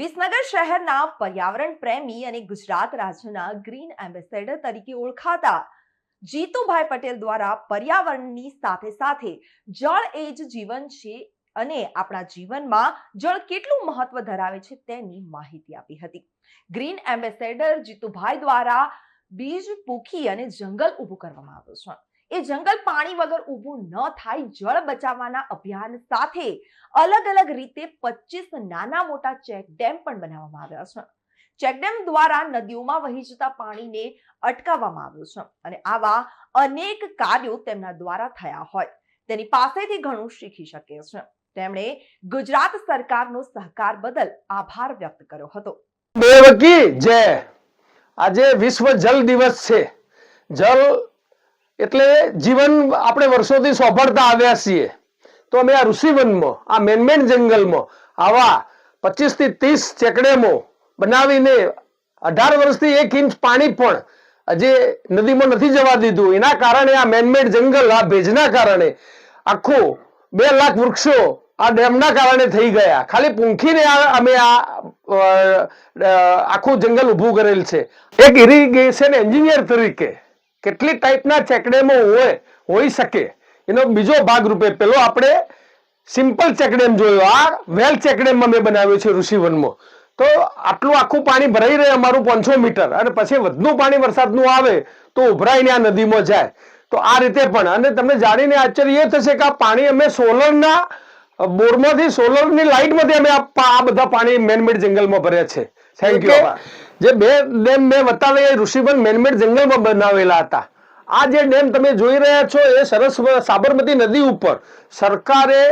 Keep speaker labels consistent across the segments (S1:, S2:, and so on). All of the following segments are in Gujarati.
S1: વિસનગર શહેરના પર્યાવરણ પ્રેમી અને ગુજરાત રાજ્યના ગ્રીન એમ્બેસેડર તરીકે ઓળખાતા જીતુભાઈ પટેલ દ્વારા પર્યાવરણની સાથે સાથે જળ એ જ જીવન છે અને આપણા જીવનમાં જળ કેટલું મહત્વ ધરાવે છે તેની માહિતી આપી હતી. ગ્રીન એમ્બેસેડર જીતુભાઈ દ્વારા બીજ, પૂખી અને જંગલ ઊભું કરવામાં આવ્યું છે. એ જંગલ પાણી વગર ઊભું ન થાય જળ બચાવવાના અભિયાન સાથે અલગ અલગ રીતે પચીસ નાના મોટા ચેક ડેમ પણ બનાવવામાં આવ્યા છે. ચેકડેમ દ્વારા નદીઓમાં વહી જતા પાણીને અટકાવવામાં આવ્યું છે અને આવા અનેક કાર્યો તેમના દ્વારા થયા હોય. તેની પાસેથી ઘણું શીખી શકે છે. તેમણે ગુજરાત સરકારનો સહકાર બદલ આભાર વ્યક્ત કર્યો હતો.
S2: દેવકી જય આજે વિશ્વ જલ દિવસ છે. જલ એટલે જીવન આપણે વર્ષોથી સોંપડતા આવ્યા છીએ. તો અમે આ ઋષિવનમાં, આ મેનમેન જંગલમાં, આવા પચીસથી ત્રીસ ચેકડેમો બનાવીને અઢાર વર્ષથી એક ઇંચ પાણી પણ હજી નદીમાં નથી જવા દીધું. એના કારણે આ મેનમેડ જંગલ, આ ભેજના કારણે આખું બે લાખ વૃક્ષો આ ડેમના કારણે થઈ ગયા. ખાલી પૂંખીને અમે આ આખું જંગલ ઊભું કરેલ છે. એક ઇરિગેશન એન્જિનિયર તરીકે કેટલી ટાઈપના ચેકડેમો હોય હોઈ શકે. એનો બીજો ભાગ રૂપે પેલો આપણે સિમ્પલ ચેકડેમ જોયો. આ વેલ ચેકડેમમાં અમે બનાવ્યો છે ઋષિવનમાં. તો આટલું આખું પાણી ભરાઈ રહે અમારું પાંચસો મીટર અને પછી વધનું પાણી વરસાદનું આવે તો ઉભરાઈને આ નદીમાં જાય. તો આ રીતે પણ, અને તમને જાણીને આશ્ચર્ય થશે કે આ પાણી અમે સોલરના બોરમાંથી, સોલરની લાઇટમાંથી અમે આ બધા પાણી મેનમેડ જંગલમાં ભર્યા છે. થેન્ક યુ જે બે ડેમ મેં બતાવ્યા એ ઋષિવન મેનમેડ જંગલમાં બનાવેલા હતા. આ જે ડેમ તમે જોઈ રહ્યા છો એ સરસ સાબરમતી નદી ઉપર સરકારે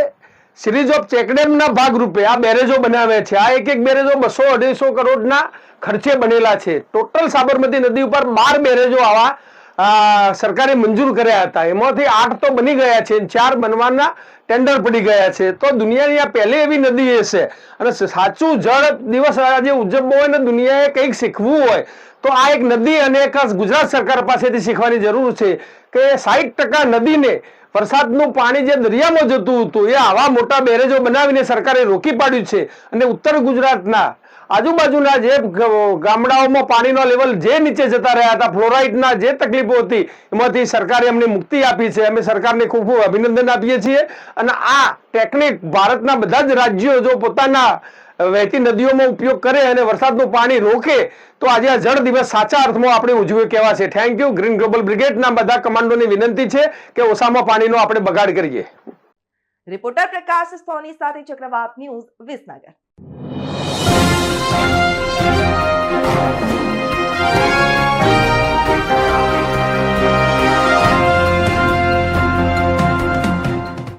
S2: સિરીઝ ઓફ ચેકડેમના ભાગરૂપે આ બેરેજો બનાવ્યા છે. આ એક એક બેરેજો બસો અઢીસો કરોડના ખર્ચે બનેલા છે. ટોટલ સાબરમતી નદી ઉપર બાર બેરેજો આવા સરકારે મંજૂર કર્યા હતા. એમાંથી આઠ તો બની ગયા છે, ચાર બનવાના ટેન્ડર પડી ગયા છે. તો દુનિયાની આ પહેલી એવી નદી હશે. અને સાચું જળ દિવસ આજે ઉજવવો હોય ને દુનિયાએ કંઈક શીખવું હોય, તો આ એક નદી અને એક ગુજરાત સરકાર પાસેથી શીખવાની જરૂર છે કે સાહીઠ ટકા નદીને વરસાદનું પાણી જે દરિયામાં જતું હતું, એ આવા મોટા બેરેજો બનાવીને સરકારે રોકી પાડ્યું છે અને ઉત્તર ગુજરાતના આજુબાજુના જે ગામડાઓમાં પાણીનો લેવલ જે નીચે જતા રહ્યા હતા, ફ્લોરાઇડના જે તકલીફો હતી, એમાંથી સરકારે અમને મુક્તિ આપી છે. અમે સરકારને ખૂબ ખૂબ અભિનંદન આપીએ છીએ. અને આ ટેકનિક ભારતના બધા જ રાજ્યો જો પોતાના વહેતી નદીઓમાં ઉપયોગ કરે અને વરસાદનું પાણી રોકે, તો આજે આ જળ દિવસ સાચા અર્થમાં આપણે ઉજવે કેવા છે. થેન્ક યુ ગ્રીન ગ્લોબલ બ્રિગેડના બધા કમાન્ડોની વિનંતી છે કે ઓસામાં પાણીનો આપણે બગાડ કરીએ.
S1: રિપોર્ટર પ્રકાશ સોની સાથે ચક્રવાત ન્યૂઝ વિસનગર.